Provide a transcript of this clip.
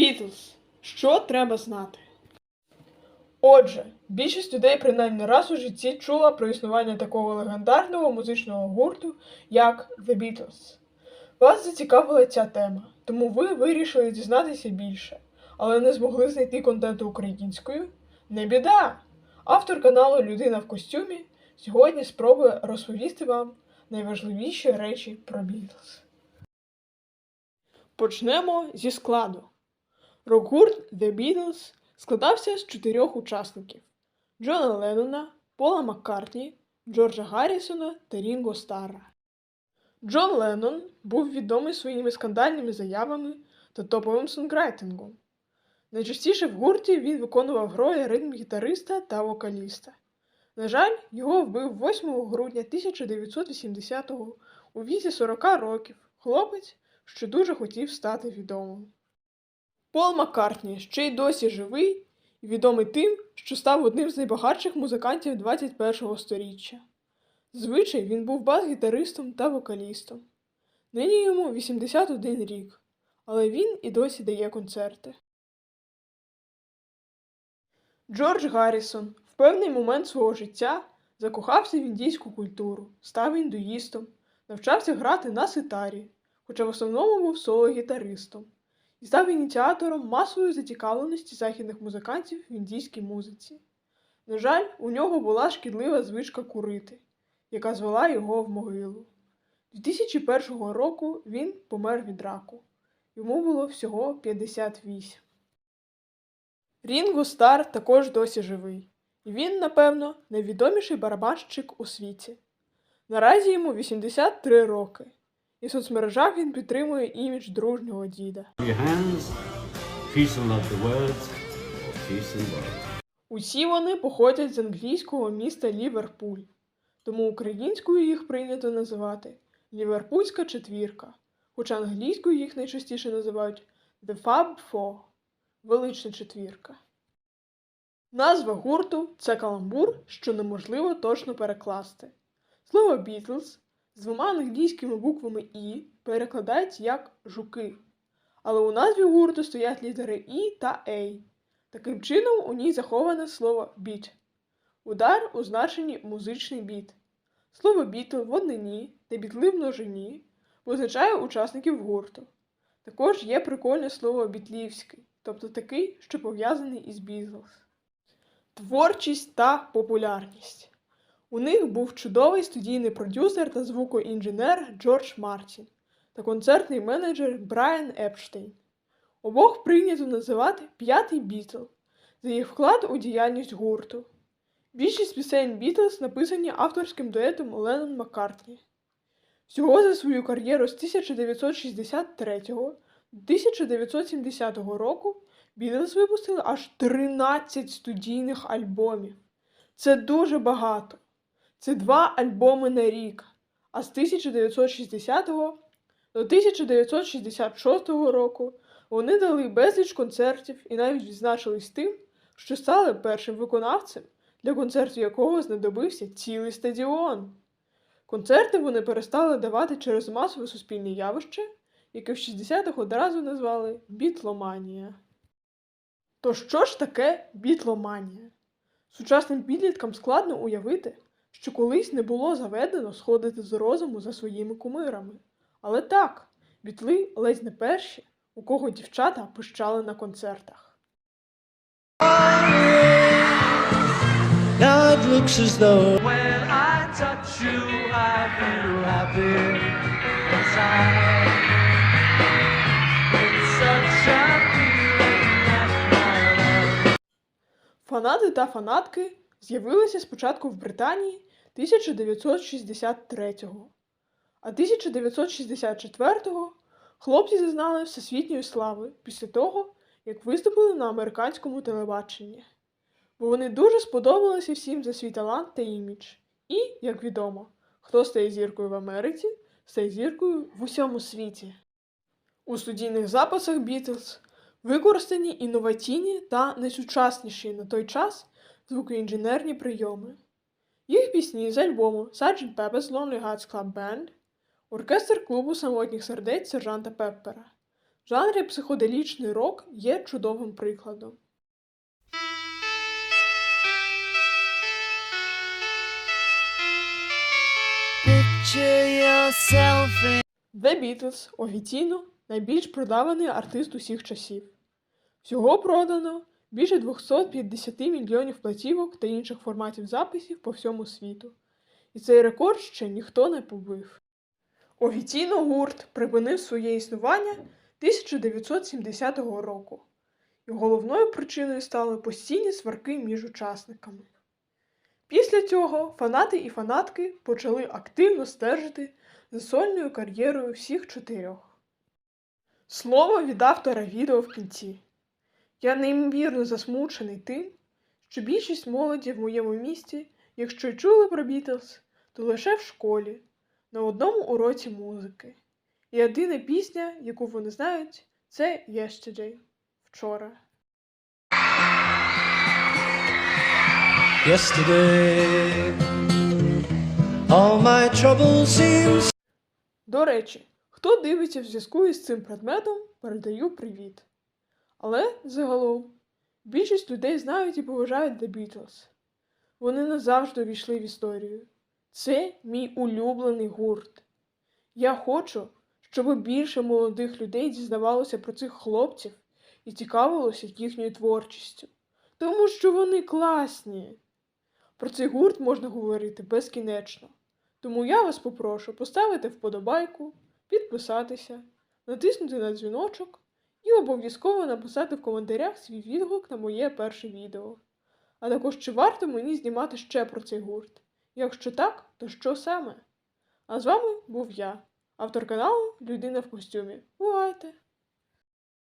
Бітлз. Що треба знати? Отже, більшість людей принаймні раз у житті чула про існування такого легендарного музичного гурту, як The Beatles. Вас зацікавила ця тема, тому ви вирішили дізнатися більше, але не змогли знайти контенту українською? Не біда! Автор каналу Людина в костюмі сьогодні спробує розповісти вам найважливіші речі про Бітлз. Почнемо зі складу. Рок-гурт The Beatles складався з чотирьох учасників: Джона Леннона, Пола Маккартні, Джорджа Гаррісона та Рінго Старра. Джон Леннон був відомий своїми скандальними заявами та топовим сонграйтингом. Найчастіше в гурті він виконував ролі ритм-гітариста та вокаліста. На жаль, його вбив 8 грудня 1980-го у віці 40 років хлопець, що дуже хотів стати відомим. Пол Маккартні ще й досі живий і відомий тим, що став одним з найбагатших музикантів 21-го сторіччя. Звичай він був бас-гітаристом та вокалістом. Нині йому 81 рік, але він і досі дає концерти. Джордж Гаррісон в певний момент свого життя закохався в індійську культуру, став індуїстом, навчався грати на ситарі, хоча в основному був соло-гітаристом, і став ініціатором масової зацікавленості західних музикантів в індійській музиці. На жаль, у нього була шкідлива звичка курити, яка звела його в могилу. 2001 року він помер від раку. Йому було всього 58. Рінго Стар також досі живий, і він, напевно, найвідоміший барабанщик у світі. Наразі йому 83 роки, і в соцмережах він підтримує імідж дружнього діда. Усі вони походять з англійського міста Ліверпуль, тому українською їх прийнято називати Ліверпульська четвірка, хоча англійською їх найчастіше називають The Fab Four – велична четвірка. Назва гурту це каламбур, що неможливо точно перекласти. Слово Beatles з двома англійськими буквами І перекладається як жуки, але у назві гурту стоять літери І та Ей. Таким чином у ній заховане слово біт. Удар у значенні музичний біт. Слово бітл в однині та бітли в множині позначає учасників гурту. Також є прикольне слово бітлівський, тобто такий, що пов'язаний із Бітлз. Творчість та популярність. У них був чудовий студійний продюсер та звукоінженер Джордж Мартін та концертний менеджер Брайан Епштейн. Обох прийнято називати п'ятий Бітл за їх вклад у діяльність гурту. Більшість пісень Бітлз написані авторським дуетом Леннон Маккартні. Всього за свою кар'єру з 1963 до 1970 року Бітлз випустили аж 13 студійних альбомів. Це дуже багато. Це два альбоми на рік. А з 1960 до 1966 року вони дали безліч концертів і навіть відзначились тим, що стали першим виконавцем, для концерту якого знадобився цілий стадіон. Концерти вони перестали давати через масове суспільне явище, яке в 60-х одразу назвали бітломанія. То що ж таке бітломанія? Сучасним підліткам складно уявити, що колись не було заведено сходити з розуму за своїми кумирами. Але так, бітли ледь не перші, у кого дівчата пищали на концертах. Now it looks as though When I touch you, I feel happy inside. It's such a feeling that my love Фанати та фанатки з'явилися спочатку в Британії 1963-го, а 1964-го хлопці зазнали всесвітньої слави після того, як виступили на американському телебаченні. Бо вони дуже сподобалися всім за свій талант та імідж. І, як відомо, хто стає зіркою в Америці, стає зіркою в усьому світі. У студійних записах Beatles використані інноваційні та найсучасніші на той час звукоінженерні прийоми. Їх пісні з альбому Sgt. Pepper's Lonely Hearts Club Band, оркестр клубу самотніх сердець сержанта Пеппера, В жанрі психоделічний рок є чудовим прикладом. The Beatles офіційно найбільш продаваний артист усіх часів. Всього продано більше 250 мільйонів платівок та інших форматів записів по всьому світу. І цей рекорд ще ніхто не побив. Офіційно гурт припинив своє існування 1970 року, і головною причиною стали постійні сварки між учасниками. Після цього фанати і фанатки почали активно стежити за сольною кар'єрою всіх чотирьох. Слово від автора відео в кінці. Я неймовірно засмучений тим, що більшість молоді в моєму місті, якщо й чули про Бітлз, то лише в школі, на одному уроці музики. І єдина пісня, яку вони знають, це Yesterday вчора. Yesterday, all my troubles seem До речі, хто дивиться в зв'язку із цим предметом, передаю привіт. Але загалом більшість людей знають і поважають The Beatles. Вони назавжди війшли в історію. Це мій улюблений гурт. Я хочу, щоб більше молодих людей дізнавалося про цих хлопців і цікавилося їхньою творчістю, тому що вони класні. Про цей гурт можна говорити безкінечно. Тому я вас попрошу поставити вподобайку, підписатися, натиснути на дзвіночок і обов'язково написати в коментарях свій відгук на моє перше відео. А також чи варто мені знімати ще про цей гурт? Якщо так, то що саме? А з вами був я, автор каналу Людина в костюмі. Бувайте!